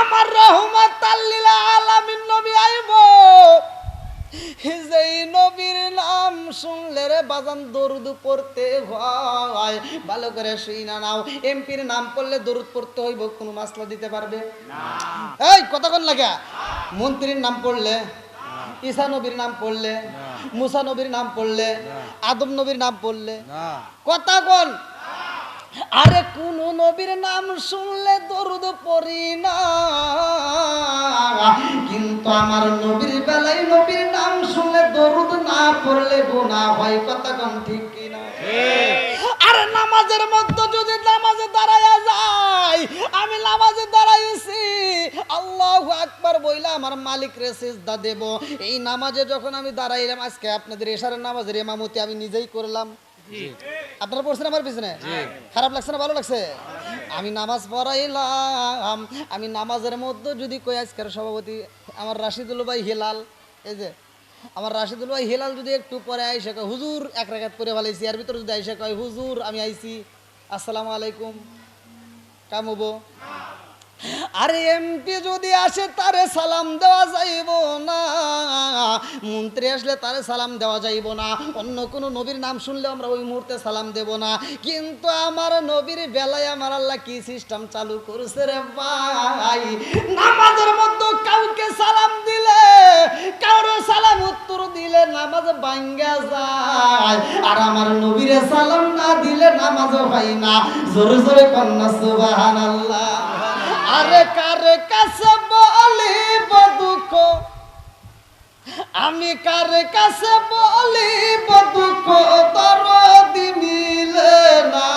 আমার রহমত আল্লিল আলামিন নবী আইব। যেই নবীর নাম শুনলে রে বাজান দরুদ পড়তে হয়। ভালো করে শুই না নাও। এমপির নাম পড়লে দরুদ পড়তে হইব কোনো মাসলা দিতে পারবে? এই কতক্ষণ লাগে। মন্ত্রীর নাম পড়লে ঈসা নবীর নাম পড়লে মুসা নবীর নাম পড়লে আদম নবীর নাম পড়লে। কথা কোন। আরে কোন নবীর নাম শুনলে দরুদ পড়ি না। কিন্তু আমার নবীর বেলায় নবীর নাম শুনলে দরুদ না পড়লে গুনাহ হয়, কথা কোন ঠিক কিনা? আরে নামাজের মধ্যে যদি নামাজে দাঁড়ায়া যায়, আমি নামাজে দাঁড়াইছি। আল্লাহু আকবার বইলা আমার মালিক রে সিজদা দেব। এই নামাজে যখন আমি দাঁড়াইলাম, আজকে আপনাদের এশারের নামাজের ইমামতি আমি নিজেই করলাম। আপনারা পড়ছেন আমার পিছনে? খারাপ লাগছে না ভালো লাগছে? আমি নামাজ পড়াইলাম। আমি নামাজের মধ্যে যদি কই আজকের সভাপতি আমার রাশিদুল ভাই হেলাল এই যে আমার রাশিদুল ভাই হেলাল যদি একটু পরে আইসে কয় হুজুর এক রেখাত পরে ভালাইছি এর ভিতরে যদি আইসে কয় হুজুর আমি আইছি। আসসালামু আলাইকুম। কাম হব? আরে এমপি যদি আসে, তারে সালাম দেওয়া যাইব না। মন্ত্রী আসলে তারে সালাম দেওয়া যাইব না। অন্য কোনো নবীর নাম শুনলে আমরা ওই মুহূর্তে সালাম দেব না। কিন্তু আমার নবীর বেলায় আমার আল্লাহ কি সিস্টেম চালু করছে রে ভাই? নামাজের মধ্যে কাউকে সালাম দিলে, কারও সালাম উত্তর দিলে নামাজ ভাঙ্গা যায়। আর আমার নবীরে সালাম না দিলে নামাজ হয় না। জোরে জোরে কন্যা সুবহানাল্লাহ। আরে কারে কাছে বলি দুঃখ? আমি কারে কাছে বলি দুঃখ? তোর মিলে না।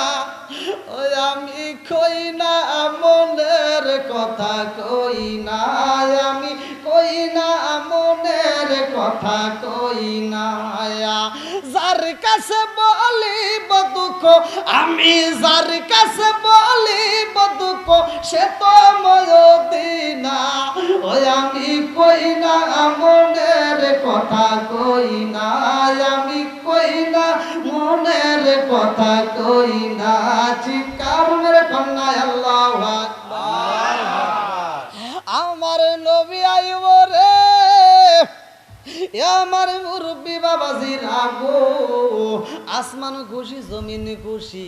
ওই আমি কই না, মনের কথা কই না। আমি কই না মনের কথা কই না যার কাছে বলি দুঃখ, আমি যার কাছে বলি দুঃখ, সে তো ময়দিনা ওই আমি কই না মনের কথা কই না আমি কই না মনের কথা কই না। চিৎকার মেরে কন্যা আল্লাহ আমার মুরব্বী বাবাজি, রাগো, আসমান খুশি, জমিন খুশি।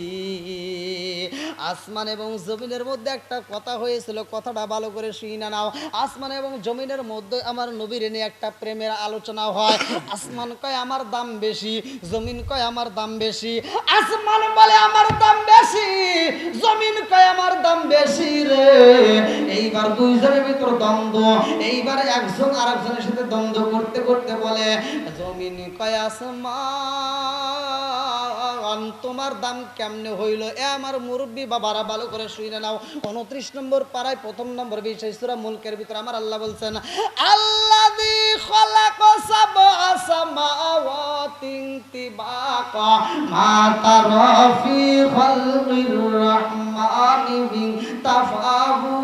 আসমান এবং জমিনের মধ্যে একটা কথা হয়েছিল, কথাটা ভালো করে শুই না নাও। আসমান এবং জমিনের মধ্যে আমার নবীর নিয়ে একটা প্রেমের আলোচনা হয়। আসমান কয় আমার দাম বেশি, জমিন কয় আমার দাম বেশি। আসমান বলে আমার দাম বেশি, জমিন কয় আমার দাম বেশি রে। এইবার দুইজনের ভিতর দ্বন্দ্ব, এইবার একজন আরেকজনের সাথে দ্বন্দ্ব করতে করতে বলে, জমিন কয় আসমান তোমার দাম কেমনে হইল? এ আমার মুরব্বী বাবারা ভালো করে শুইনে নাও। উনত্রিশ নম্বর পাড়ায় প্রথম নম্বর সুরা মুলকের ভিতরে আমার আল্লাহ বলছেন আল্লাহ দি খলাক সাব আসামাওয়াতিন তিবাকা, মা তারা ফি খালকির রহমানি মিন তাফাবু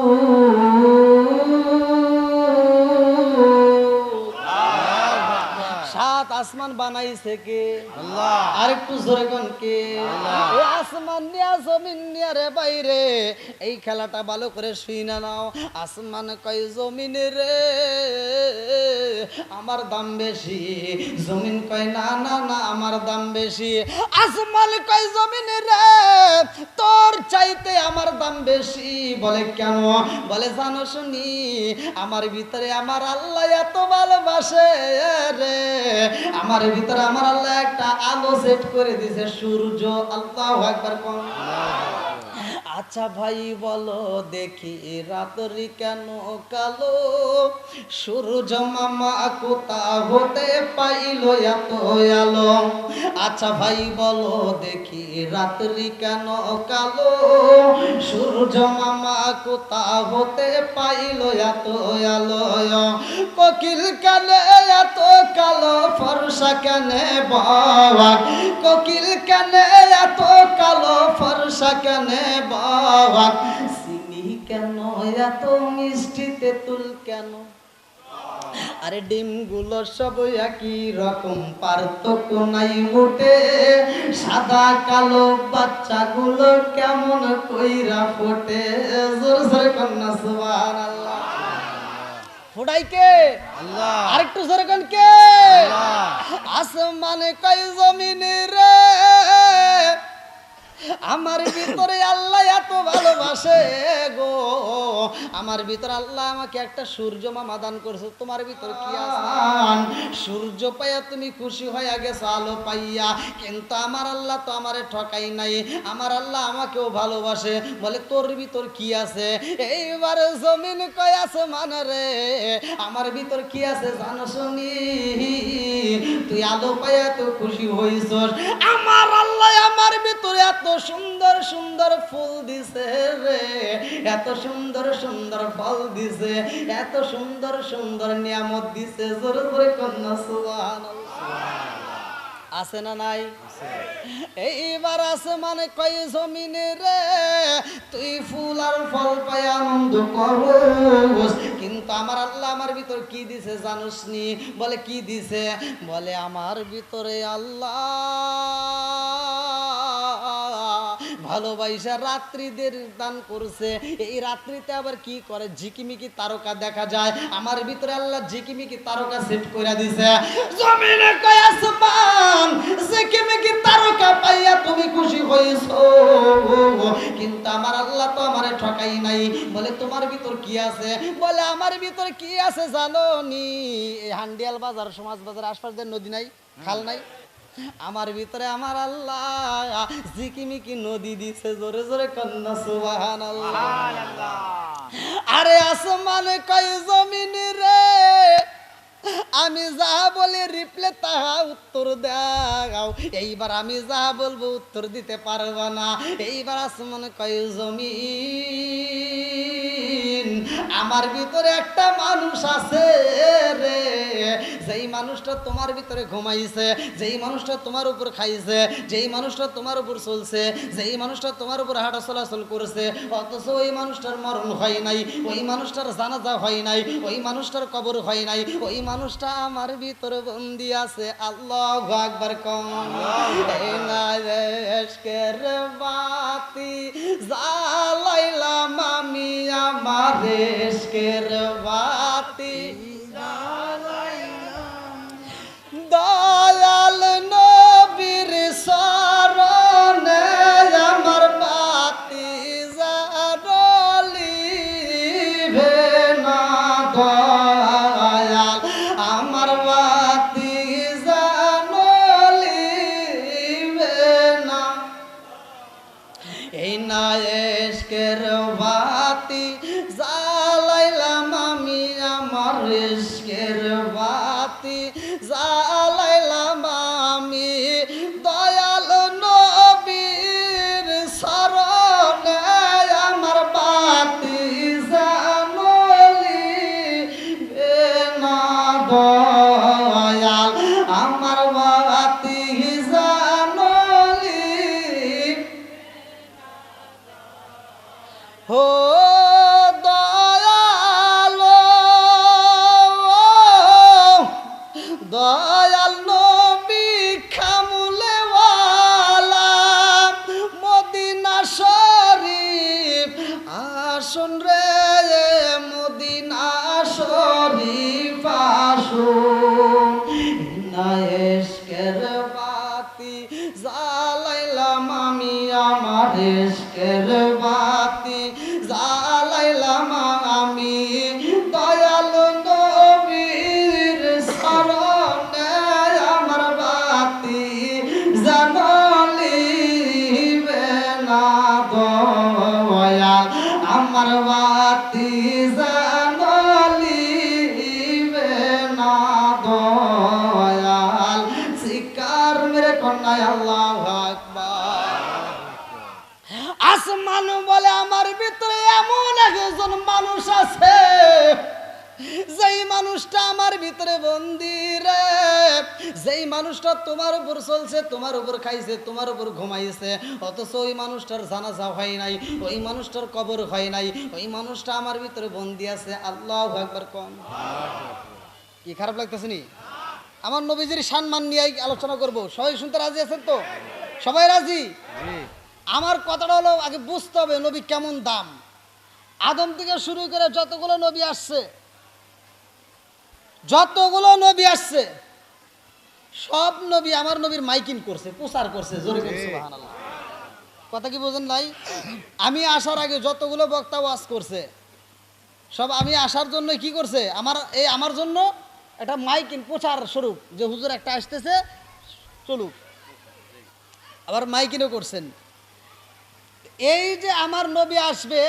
আসমান বানাইছে কে আল্লাহ। আর একটু জোরে কোন কে? আসমান নিয়া জমিন নিয়া রে বাইরে। এই খেলাটা ভালো করে শুই না নাও। আসমান কয় জমিন রে? আমার দাম বেশি। জমিন কয় না না না আমার দাম বেশি। আসমান কয় জমিন রে? তোর চাইতে আমার দাম বেশি। বলে কেন? বলে জানো শুনি আমার ভিতরে আমার আল্লাহ এত ভালোবাসে রে। আমার ভিতরে আমার আল্লাহ একটা আলো সেট করে দিছে সূর্য, আল্লাহ একবার কোন? আচ্ছা ভাই বলো, দেখি রাতরি কেন কালো? সূর্য মামা কোথা হতে পাইলো এত আলো? আচ্ছা ভাই বলো, দেখি রাত্রি কেন কালো? সূর্য মামা কোথা হতে পাইল এত আলোয়? কোকিল কানে, এত কালো ফর্সা কেনে বাবা? কোকিল কানে, এত কালো ফর্সা কেনে বাবা? সিনি কেন, এত মিষ্টিতে তুল কেন? আরে ডিমগুলো সব একই রকম পার্থক্য নাই মোটে। সাদা কালো বাচ্চাগুলো কেমন কইরা ফোটে? জোর জোরে কন্যা সুবহান আল্লাহ ফোটাই কে? আল্লাহ। আরেকটু জোরে কন কে? আল্লাহ। আসমানে কই জমিনে রে? আমার ভিতরে আল্লাহ এত ভালোবাসে গো। আমার ভিতরে আল্লাহ আমাকে একটা সূর্য মামা দান করছে। তোমার ভিতরে কি আছে সূর্য পাইয়া তুমি খুশি হয়ে গেছো, আলো পাইয়া। কিন্তু আমার আল্লাহ তো আমারে ঠকাই নাই। আমার আল্লাহ আমাকেও ভালোবাসে। বলে, তোর ভিতর কি আছে? এইবার জমিন কয় আছে মানে রে? আমার ভিতর কি আছে জানো শুনি? তুই আলো পাইয়া তো খুশি হইছস। আমার আল্লাহ আমার ভিতরে এত সুন্দর সুন্দর ফুল দিছে রে এত সুন্দর সুন্দর ফল দিছে এত সুন্দর সুন্দর নিয়ামত দিছে জোরে জোরে কন্যা সুবহানাল্লাহ। আছে না নাই? এইবার আছে মানে কই জমিনে রে তুই ফুল আর ফল পাই আনন্দ করস। কিন্তু আমার আল্লাহ আমার ভিতর কি দিছে জানুস নি বলে কি দিছে? বলে আমার ভিতরে আল্লাহ ভালোবাসা রাত্রিদের দান করছে। এই রাত্রিতে আবার কি করে? ঝিকিমিকি তারকা দেখা যায়। আমার ভিতরে আল্লাহ ঝিকিমিকি তারকা সেট করে দিছে। জমিনে কয় আসমান, ঝিকিমিকি তারকা পাইয়া তুমি খুশি হইছো কিন্তু আমার আল্লাহ তো আমারে ঠকাই নাই। বলে, তোমার ভিতর কি আছে? বলে, আমার ভিতর কি আছে জানো নি এই হান্ডিয়াল বাজার, সমাজ বাজার, আশপাশ দিয়ে নদী নাই, খাল নাই আমার ভিতরে আমার আল্লাহ। ঝিকিমিকি নদী দিছে জোরে জোরে কন্যা সুবাহান আরে আসমানে কই জমিন রে? আমি যা বলি রিপ্লে তাহা উত্তর দাও। এইবার আমি যা বলব উত্তর দিতে পারব না। এইবার আসমানে কই জমিন? আমার ভিতরে একটা মানুষ আছে রে। যেই মানুষটা তোমার ভিতরে ঘুমাইছে, যেই মানুষটা তোমার উপর খাইছে, যেই মানুষটা তোমার উপর চলছে, যেই মানুষটা তোমার উপর হাঁটা চলাচল করছে, অথচ ওই মানুষটার মরণ হয় নাই, ওই মানুষটার জানাজা হয় নাই, ওই মানুষটার কবর হয় নাই, ওই মানুষটা আমার ভিতরে বন্দি আছে। আল্লাহ আকবার কম। বাতি জ্বালাইলাম আমি আমার। এশকের বাতি মানুষ আছে। যেই মানুষটা আমার ভিতরে বন্দি রে যেই মানুষটা তোমার উপর চলছে তোমার উপর খাইছে তোমার উপর ঘুমাইছে অথচ ওই মানুষটার জানাজা হয় নাই ওই মানুষটার কবর হয় নাই ওই মানুষটা আমার ভিতরে বন্দি আছে। আল্লাহ একবার কম কি খারাপ লাগতেছে নি? আমার নবীজির সম্মান নিয়ে আলোচনা করব। সবাই শুনতে রাজি আছেন তো? সবাই রাজি? আমার কথাটা হলো আগে বুঝতে হবে নবী কেমন দাম। আদম থেকে শুরু করে যতগুলো নবী আসছে যতগুলো নবী আসছে সব নবী আমার নবীর মাইকিং করছে প্রচার করছে জোরে কথা কি বোঝেন নাই? আমি আসার আগে যতগুলো বক্তা ওয়াজ করছে সব আমি আসার জন্য কি করছে? আমার এই আমার জন্য একটা মাইকিং প্রচার স্বরূপ যে হুজুর একটা আসতেছে চলুক। আবার মাইকিনও করছেন। এই যে আমার নবী আসবে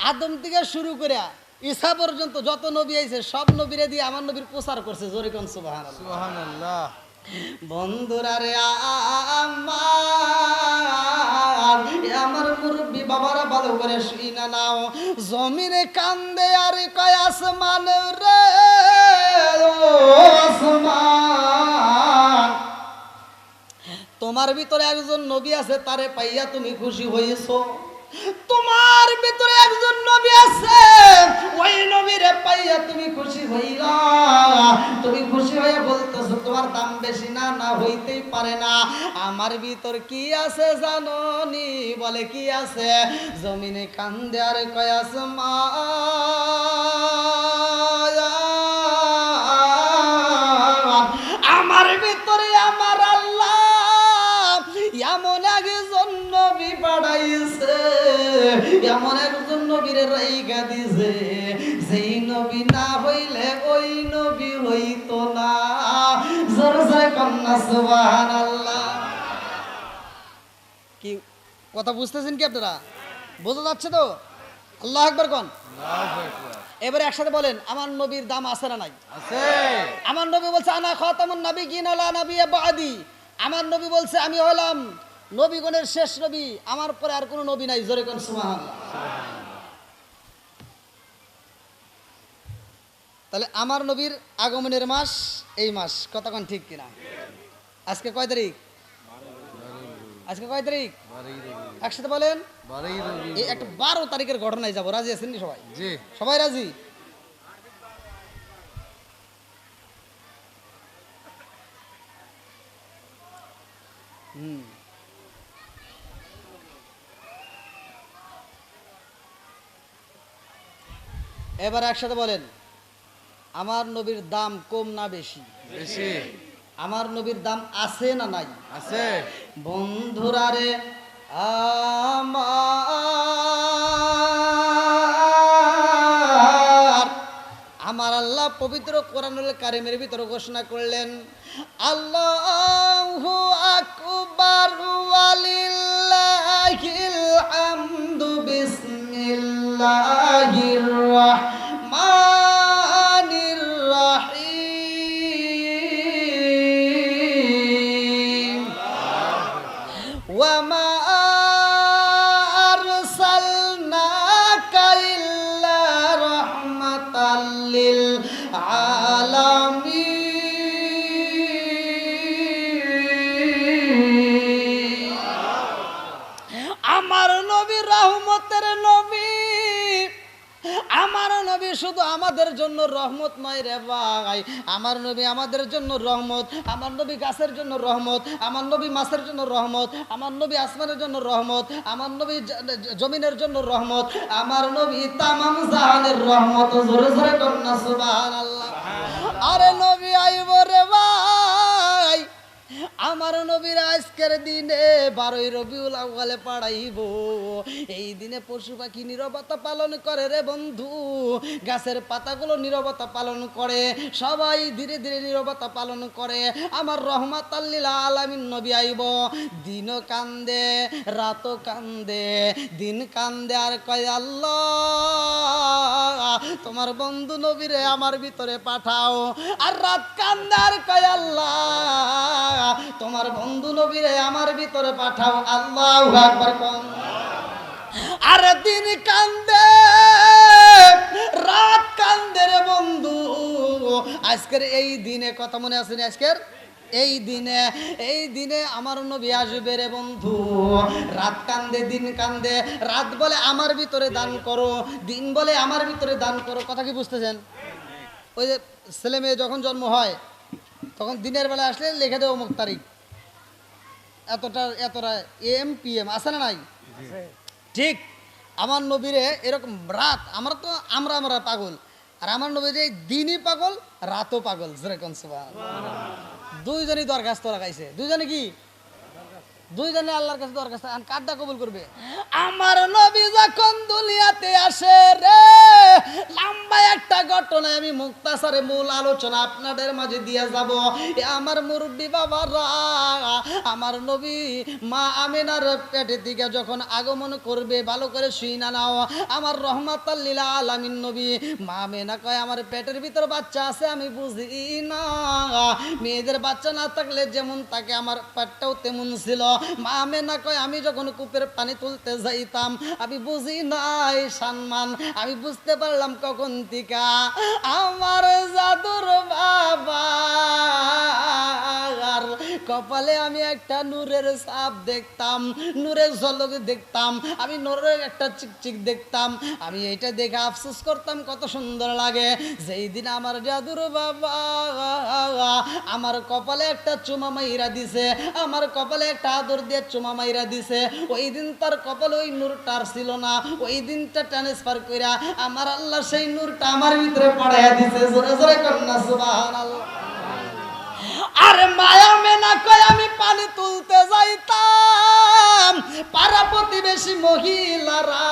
আদম থেকে শুরু করে ঈসা পর্যন্ত যত নবী আইছে সব নবীরে দিয়ে আমার নবীর প্রচার করছে জোরে কোন সুবাহান বন্ধুরা রে আমার মুরব্বী বাবারা ভালো করে শুই না নাও। জমিনে কান্দে আর কয় আসমান রে আসমান। তোমার ভিতরে একজন নবী আছে তারে পাইয়া তুমি খুশি হয়েছো তোমার ভিতরে একজন নবী আছে। ওই নবীরে পাইয়া তুমি খুশি হইলা। তুমি খুশি হয়ে বলতেছো, তোমার দাম বেশি না না হইতেই পারে না। আমার ভিতর কি আছে জাননি বলে, কি আছে? জমিনে কান্দে আর কয়াস মা এমন একজন নবীরে রাইগা দিছে। সেই নবী না হইলে ওই নবী হইতো না। জোর জোরে কন্যা সুবহানাল্লাহ। কি কথা বুঝতেছেন কি আপনারা? বোঝা যাচ্ছে তো? আল্লাহ একবার কন? আল্লাহু আকবার। এবারে একসাথে বলেন আমার নবীর দাম আছে না নাই? আছে। আমার নবী বলছে আনা খাতামুন নবী কিন আলা নবী বাদি। আমার নবী বলছে আমি হলাম নবীগণের শেষ নবী আমার পরে আর কোনো নবী নাই। জোরে কোন সুবহানাল্লাহ। তাহলে আমার নবীর আগমনের মাস এই মাস কতক্ষণ ঠিক কিনা? আজকে কয় তারিখ? আজকে কয় তারিখ? একসাথে বলেন। এই একটা বারো তারিখের ঘটনায় যাব। রাজি আছেন নি সবাই? সবাই রাজি? হুম। এবার একসাথে বলেন আমার নবীর দাম কম না বেশি? বেশি। আমার নবীর দাম আছে না নাই? আছে। বন্ধুরা রে আমার আমার আল্লাহ পবিত্র কোরআনুল কারিমের ভিতরে ঘোষণা করলেন আল্লাহু আকবার ওয়ালিল্লাহিল হামদু الله الرحمن জন্য রহমত নয় রে ভাই। আমার নবী আমাদের জন্য রহমত, আমার নবী গাছের জন্য রহমত, আমার নবী মাছের জন্য রহমত, আমার নবী আসমানের জন্য রহমত, আমার নবী জমিনের জন্য রহমত, আমার নবী তামাম জাহানের রহমত। জোরে জোরে কন্যা সুবহানাল্লাহ। আরে নবী আইব রে ভাই। আমার নবীর আজকের দিনে বারোই রবিউল আউয়ালে পাড়াইব। এই দিনে পশু পাখি নীরবতা পালন করে রে বন্ধু। গাছের পাতাগুলো নীরবতা পালন করে, সবাই ধীরে ধীরে নীরবতা পালন করে। আমার রহমাত আল্লিল আলামিন নবী আইব। দিন কান্দে রাত কান্দে, দিন কান্দে আর কয় আল্লাহ, তোমার বন্ধু নবীরে আমার ভিতরে পাঠাও। আর রাত কান্দে আর কয় আল্লাহ তোমার বন্ধু নবীরে আমার ভিতরে পাঠাও, আল্লাহ কম আরে দিন কান্দে, রাত কান্দে রে বন্ধু। আজকের এই দিনে, কথা মনে আছে আজকের? এই দিনে এই দিনে আমার নবী আসবে রে বন্ধু। রাত কান্দে, দিন কান্দে, রাত বলে আমার ভিতরে দান করো, দিন বলে আমার ভিতরে দান করো, কথা কি বুঝতেছেন? ওই যে ছেলে মেয়ে যখন জন্ম হয় তখন দিনের বেলা আসলে লিখে দেবো অমুক তারিখ। এতটা এতটা এম পি এম আছে না নাই? ঠিক। আমার নবীরে এরকম রাত আমরা তো আমরা আমরা পাগল। আর আমার নবীর দিনই পাগল রাতও পাগল। যেরকম দুইজনই দরখাস্ত লাগাইছে দুইজনে কি? দুইজনে আল্লাহর কাছে দরখাস্ত আর কারটা কবুল করবে? আমার নবী যখন দুনিয়াতে আসে রে, লম্বা একটা ঘটনা আমি মুক্তাসারে মূল আলোচনা আপনাদের মাঝে দিয়ে যাব। আমার মুরব্বী বাবারা, আমার নবী মা আমিনার পেটের দিকে যখন আগমন করবে, ভালো করে শুই না নাও। আমার রহমাত লীলা আলামিন নবী, মা আমিনা কয়, আমার পেটের ভিতর বাচ্চা আছে, আমি বুঝি না। মেয়েদের বাচ্চা না থাকলে যেমন তাকে আমার পেটটাও তেমন ছিল। মা আমিনা কয়, আমি যখন কূপের পানি তুলতে যাইতাম, আমি বুঝি নাই সম্মান। আমি বুঝতে পারলাম কখন টিকা আমার জাদুর বাবা। কপালে আমি একটা নূরের সাপ দেখতাম, নূরের ঝলক দেখতাম, আমি নূরের একটা চিকচিক দেখতাম। আমি এইটা দেখে আফসোস করতাম কত সুন্দর লাগে। যেই দিন আমার জাদুর বাবা আমার কপালে একটা চুমা মাইরা দিছে, আমার কপালে একটা আদর দিয়ে চুমা মাইরা দিছে। ওই দিন তার কপাল ওই নূরটার ছিল না। ওই দিনটা ট্রান্সফার কইরা আমার আল্লাহ সেই নূরটা আমার ভিতরে পড়াইয়া দিছে। জোরে জোরে কন্যা সুবহানাল্লাহ। আরে মায়া মেনা কয় আমি পানি তুলতে যাইতাম। পাড়া প্রতিবেশী মহিলারা,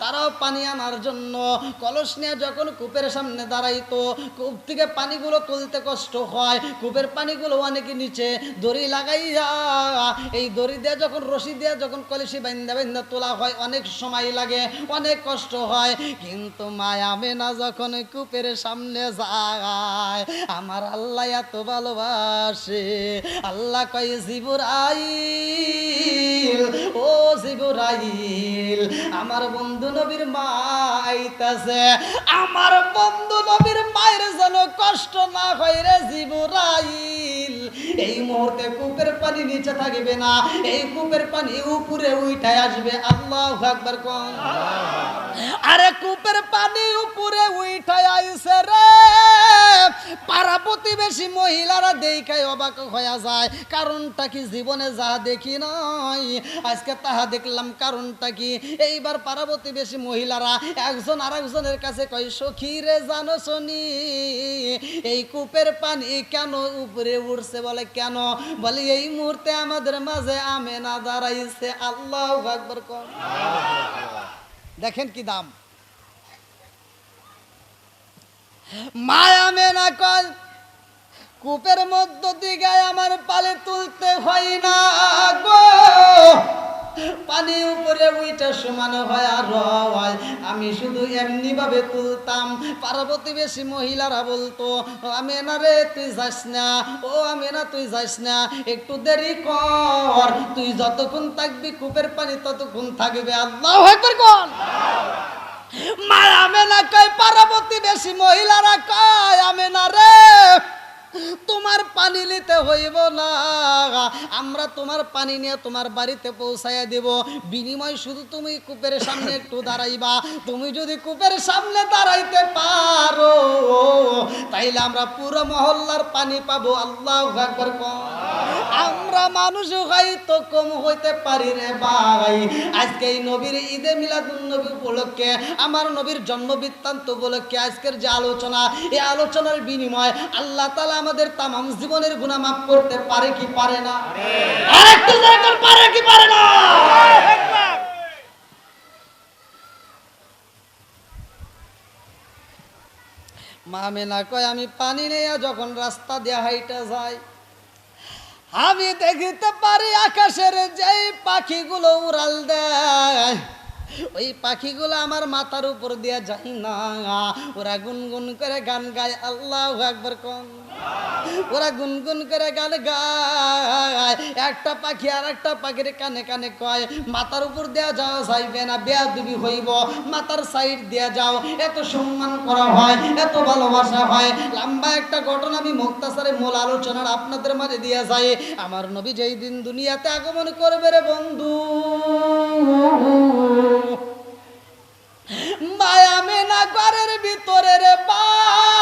তারাও পানি আনার জন্য কলস নিয়ে যখন কূপের সামনে দাঁড়াইতো, কূপ থেকে পানিগুলো তুলতে কষ্ট হয়। কূপের পানিগুলো অনেকে নিচে দড়ি লাগাইয়া, এই দড়ি দিয়ে যখন, রশি দিয়ে যখন কলসি বাইন্দা বাইন্দা তোলা হয়, অনেক সময় লাগে, অনেক কষ্ট হয়। কিন্তু মায়া মেনা যখন কূপের সামনে যায়, আমার আল্লাহ এত ভালোবাসে। আল্লাহ কয়, জিবুরাইল, ও জিবুরাইল, আমার বন্ধু নবীর মা আমার বন্ধু নবীর মায়ের যেন কষ্ট না হয় রে জিবুরাইল। এই মুহূর্তে কূপের পানি নিচে থাকবে না। এই কূপের পানি উপরে উঠায় আসবে। আল্লাহ আকবার কোন আরে কূপের পানি উপরে উঠায় আইছে রে। পাড়া প্রতিবেশী মহিলারা দেখায় অবাক হয়ে যায়। কারণটা কি জীবনে যা দেখি নাই? আজকে তাহা দেখলাম কারণটা কি? এইবার পাড়া প্রতিবেশী মহিলারা একজন আর একজনের কাছে কয়, সখী রে জানো শনি এই কূপের পানি কেন উপরে উঠছে? বলে কেন? বলে, এই মুহূর্তে আমাদের মাঝে আমেনা দাঁড়াইছে। আল্লাহ আকবর কম দেখেন কি দাম। মায়া মেনা কল কূপের মধ্য দিকে আমার পালে তুলতে হয় না। পানি উপরে উইটা সমান হয় আর হয়। আমি শুধু এমনি ভাবে তুলতাম। পার্বতী বেশি মহিলারা বলতো, আমি না রে, তুই যাস না। ও, আমি না, তুই যাস না। একটু দেরি কর। তুই যতক্ষণ থাকবি কূপের পানি, ততক্ষণ থাকবে। আল্লাহ একবার কর মায়া মেনা কয় পার্বতী বেশি মহিলারা কয়, আমি না রে তোমার পানি নিতে হইব না। আমরা তোমার পানি নিয়ে তোমার বাড়িতে পৌঁছাইয়া দেব। বিনিময় শুধু তুমি কূপের সামনে একটু দাঁড়াইবা। তুমি যদি কূপের সামনে দাঁড়াইতে পারো, তাইলে আমরা পুরো মহল্লার পানি পাবো। আল্লাহ একবার আমরা মানুষ হয়তো কম হইতে পারি রে ভাই। আজকে এই নবীর ঈদে মিলাদুন নবী উপলক্ষে, আমার নবীর জন্ম বৃত্তান্ত উপলক্ষে আজকের যে আলোচনা, এই আলোচনার বিনিময় আল্লাহ তালা আমাদের তামাম জীবনের গুণা মাফ করতে পারে কি পারে না? আরেকটু পারে কি পারে না? মামেনা কয় আমি পানি নেয়া যখন রাস্তা দিয়ে হাইটা যাই আমি দেখিতে পারি আকাশের যেই পাখিগুলো উড়াল দেয়। ওই পাখিগুলো আমার মাথার উপর দিয়ে যাই না। ওরা গুনগুন করে গান গায়, আল্লাহ একবার কম ওরা গুনগুন করে গান গায়, একটা পাখি আর একটা পাখির কানে কানে কয়, মাথার উপর দেয়া যাওয়া যাইবে না বেয়া দুবি হইব, মাথার সাইড দেয়া যাও, এত সম্মান করা হয়, এত ভালোবাসা হয়। লম্বা একটা ঘটনা আমি মুক্তাসারে মূল আলোচনার আপনাদের মাঝে দিয়ে যাই। আমার নবী যেই দিন দুনিয়াতে আগমন করবে রে বন্ধু। মায়া মেনা ঘরের ভিতরে রে ভাই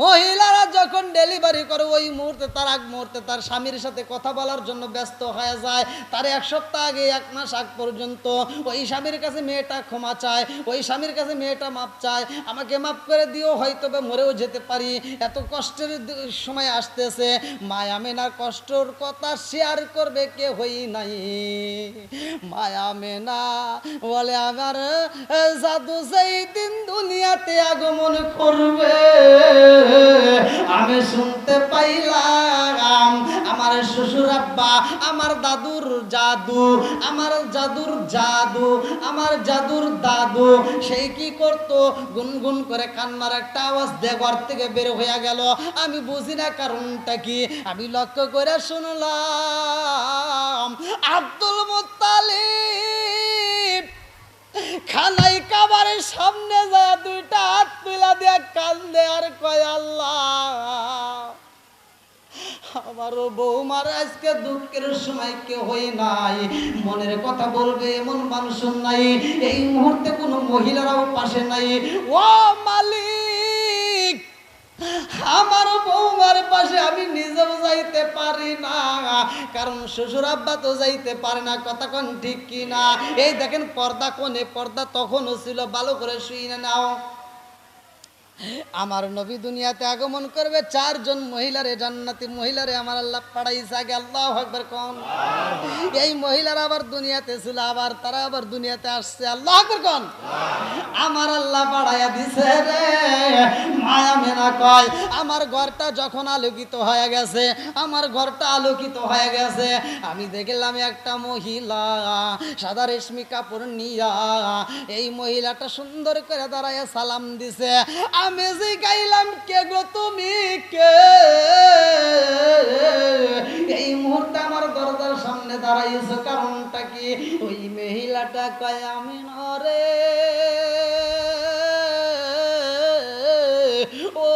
মহিলারা যখন ডেলিভারি করে, ওই মুহূর্তে তার আগ মুহূর্তে তার স্বামীর সাথে কথা বলার জন্য ব্যস্ত হয়ে যায়। তার এক সপ্তাহ আগে, এক মাস আগ পর্যন্ত ওই স্বামীর কাছে মেয়েটা ক্ষমা চায়, ওই স্বামীর কাছে মেয়েটা মাপ চায়। আমাকে মাপ করে দিও হয়তো বা মরেও যেতে পারি। এত কষ্টের সময় আসতেছে। মায়া মেনার কষ্টর কথা শেয়ার করবে কে? হই নাই। মায়া মেনা বলে আমার জাদু সেই দিন দুনিয়াতে আগমন করবে। আমি শুনতে পাইলাম, আমার শ্বশুর আব্বা, আমার দাদুর জাদু, আমার জাদুর জাদু, আমার জাদুর দাদু সেই কি করত? গুনগুন করে কান্নার একটা আওয়াজ দিয়ে ঘর থেকে বের হয়ে গেল। আমি বুঝি না কারণটা কি, আমি লক্ষ্য করে শুনলাম, আব্দুল মুত্তালিব। খানাই কাবারের সামনে যায়, দুইটা হাত তুলা দিয়ে কান্দে, আর কয়, আল্লাহ, আমারও বৌমার আজকে দুঃখের সময় কেউ হয়ে নাই। মনের কথা বলবে এমন মানুষ নাই। এই মুহূর্তে কোনো মহিলারাও পাশে নাই। ও মালিক আমার বৌমার পাশে আমি নিজেও যাইতে পারি না। কারণ শ্বশুর আব্বা তো যাইতে পারে না, কথা কোন ঠিক কিনা। এই দেখেন পর্দা কোনে পর্দা তখনও ছিল, ভালো করে শুইনে নাও। আমার নবী দুনিয়াতে আগমন করবে, চারজন মহিলারে, জান্নাতি মহিলারে আমার আল্লাহ পাড়াইছে আগে, আল্লাহ আকবার কোন? এই মহিলারা আবার দুনিয়াতে ছিল, আবার তারা আবার দুনিয়াতে আসছে, আল্লাহ আকবার কোন? আমার আল্লাহ পাড়াইয়া দিছে রে, মায়া মেনা কয়, আমার ঘরটা যখন আলোকিত হয়ে গেছে, আমার ঘরটা আলোকিত হয়ে গেছে, আমি দেখলাম একটা মহিলা সাদা রেশমি কাপড় নিয়া, এই মহিলাটা সুন্দর করে দাঁড়ায় সালাম দিছে আমি যে গাইলাম কে গো তুমি? কে? এই মুহূর্তে আমার দরজার সামনে দাঁড়াইছো কারণটা কি? ওই মহিলাটা কয়, আমি নরে ও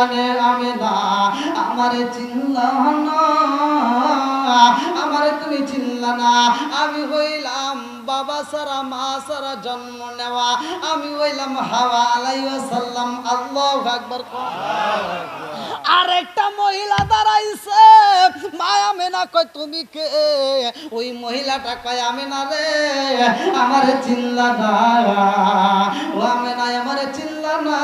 আনে, আমি না, আমারে চিনলা না, আমারে তুমি চিনলা না। আমি হইলাম বাবা সারা, মা সারা জন্ম আমি হইলাম হাওয়া আলাইহি সাল্লাম আল্লাহু আকবার। আরেকটা মহিলা দাঁড়াইছে। মায়া মেনা কয়, তুমি কে? ওই মহিলাটা কয়, আমি না রে, আমার চিল্লা না। ও আমি আমারে চিনলা না।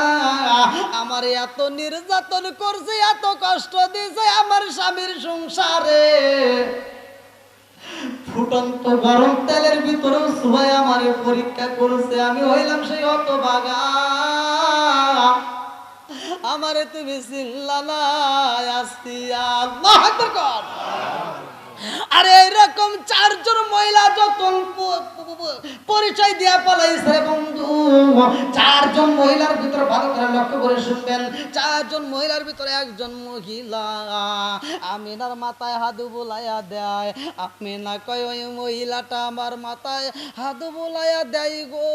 আমার এত নির্যাতন করছে, এত কষ্ট দিছে আমার স্বামীর সংসারে। ফুটন্ত গরম তেলের ভিতরেও সবাই আমার পরীক্ষা করেছে আমি হইলাম সেই অত বাগা আমারে তুমি চিনলা না আসতিয়া আল্লাহু কর। আরে এরকম চারজন মহিলা প- পরিচয় দিয়া পালাইছে বন্ধু। চারজন মহিলার ভিতরে ভালো করে লক্ষ্য করে শুনবেন। চারজন মহিলার ভিতরে একজন মহিলা। আমিনার মাথায় হাদু বুলাইয়া দেয়। আমিনা কয় ওই মহিলাটা আমার মাথায় হাদু বুলাইয়া দেয় গো।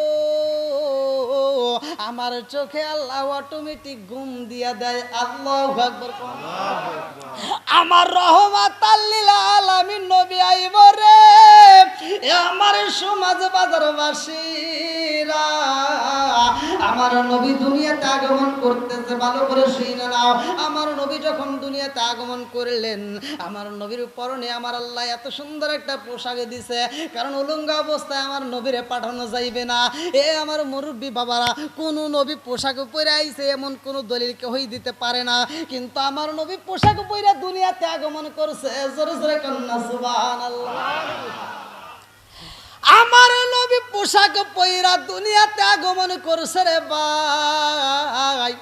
আমার চোখে আল্লাহ অটোমেটিক ঘুম দিয়া দেয়। আল্লাহ আমার রহমাত আল্লিল আলামিন নবী আইব রে। আমার সমাজ বাজারবাসীরা, আমার নবী দুনিয়াতে আগমন করতেছে, ভালো করে শুনে নাও। আমার নবী যখন দুনিয়াতে আগমন করলেন, আমার নবীর পরনে আমার আল্লাহ এত সুন্দর একটা পোশাক দিছে। কারণ উলঙ্গ অবস্থায় আমার নবীরে পাঠানো যাইবে না। এ আমার মুরব্বী বাবারা, কোন নবী পোশাক পরে আইছে এমন কোন দলিল কেউই দিতে পারে না। কিন্তু আমার নবী পোশাক পরে দুনিয়াতে আগমন করছে, জোরে জোরে আমার নবী পোশাক পইরা দুনিয়াতে আগমন করছে রে ভাই।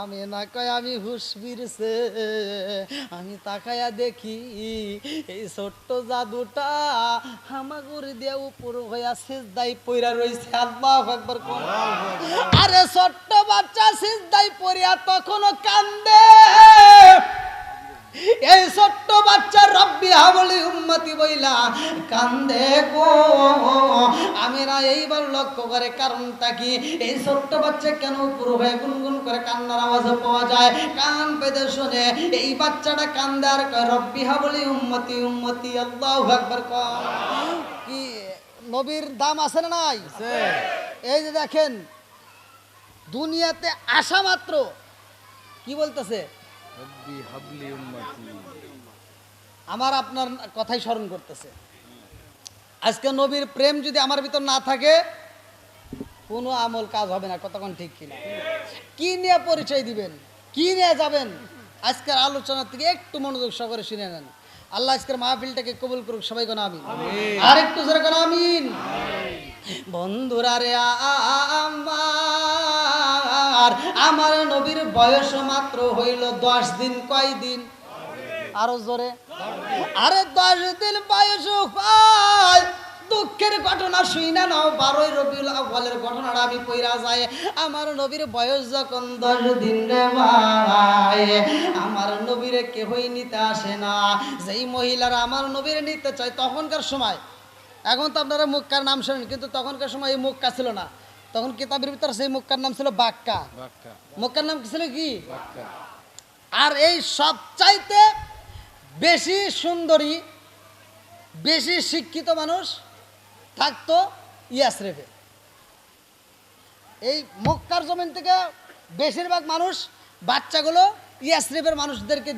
আমি না কয় আমি হুশ ফিরছে আমি তাকায়া দেখি এই ছোট্ট জাদুটা হামাগুড়ি দিয়ে উপর হইয়া সিজদাই পইরা রইছে। আল্লাহ একবার আরে ছোট্ট বাচ্চা সিজদাই পড়িয়া তখনও কান্দে। এই ছোট্ট বাচ্চা রব্বি হাবলি উম্মতি বইলা কান্দে গো। আমি না এইবার লক্ষ্য করে কারণটা কি? এই ছোট্ট বাচ্চা কেন পুরো হয়ে গুনগুন করে কান্নার আওয়াজ পাওয়া যায়? কান পেতে শুনে। এই বাচ্চাটা কান্দে আর রব্বি হাবলি উম্মতি উম্মতি আল্লাহু আকবার কয় কি নবীর দাম আছে না নাই? এই যে দেখেন দুনিয়াতে আসা মাত্র কি বলতেছে? আমার আপনার কথাই স্মরণ করতেছে। আজকে নবীর প্রেম যদি আমার ভিতর না থাকে কোনো আমল কাজ হবে না কতক্ষণ ঠিক কিনা? কি নিয়ে পরিচয় দিবেন? কি নিয়ে যাবেন? আজকের আলোচনা থেকে একটু মনোযোগ সহকারে শুনে নেন। আল্লাহ আজকের মাহফিলটাকে কবুল করুক সবাই কোন আমিন। আর একটু জোরে কোন আমিন। বন্ধুরা রে আমার আমার নবীর বয়স মাত্র হইল দশ দিন। কয় দিন? আরও জোরে। আরে দশ দিন বয়স দুঃখের ঘটনা শুই না নাও, বারোই রবিউল আউ্বালের ঘটনাটা আমি পইরা যায় আমার নবীর বয়স যখন দশ দিন রে আমার নবীরে কেহই নিতে আসে না। যেই মহিলারা আমার নবীরে নিতে চায় তখনকার সময়, এখন তো আপনারা মুক্কার নাম শোনেন, কিন্তু তখনকার সময় এই মুক্কা ছিল না। তখন কিতাবের ভিতরে সেই মুক্কার নাম ছিল বাক্কা। বাক্কা। নাম কি ছিল কি? আর এই সবচাইতে বেশি সুন্দরী বেশি শিক্ষিত মানুষ থাকতো ইয়াসরেফে। এই মক্কার জমিন থেকে বেশিরভাগ মানুষ বাচ্চাগুলো ইয়াসরেফের মানুষদেরকে